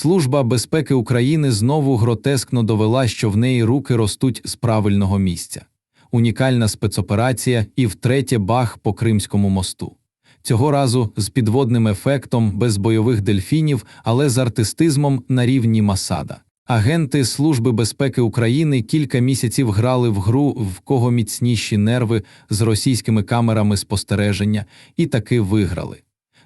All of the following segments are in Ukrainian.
Служба безпеки України знову гротескно довела, що в неї руки ростуть з правильного місця. Унікальна спецоперація і втретє бах по Кримському мосту. Цього разу з підводним ефектом, без бойових дельфінів, але з артистизмом на рівні Масада. Агенти Служби безпеки України кілька місяців грали в гру в кого міцніші нерви з російськими камерами спостереження і таки виграли.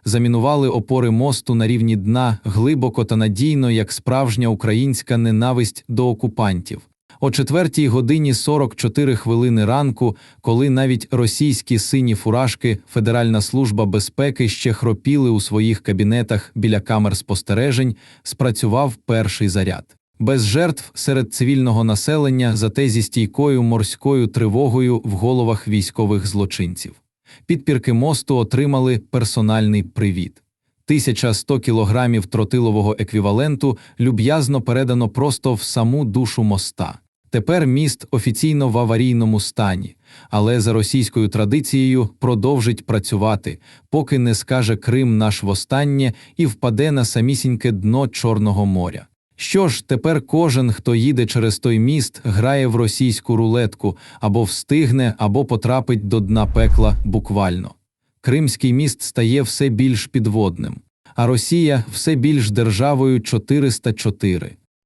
Замінували опори мосту на рівні дна глибоко та надійно, як справжня українська ненависть до окупантів. О четвертій годині 44 хвилини ранку, коли навіть російські сині фуражки Федеральна служба безпеки ще хропіли у своїх кабінетах біля камер спостережень, спрацював перший заряд. Без жертв серед цивільного населення, зате зі стійкою морською тривогою в головах військових злочинців. Підпірки мосту отримали персональний привіт. 1100 кілограмів тротилового еквіваленту люб'язно передано просто в саму душу моста. Тепер міст офіційно в аварійному стані, але за російською традицією продовжить працювати, поки не скаже Крим наш востаннє і впаде на самісіньке дно Чорного моря. Що ж, тепер кожен, хто їде через той міст, грає в російську рулетку або встигне, або потрапить до дна пекла буквально. Кримський міст стає все більш підводним, а Росія все більш державою 404.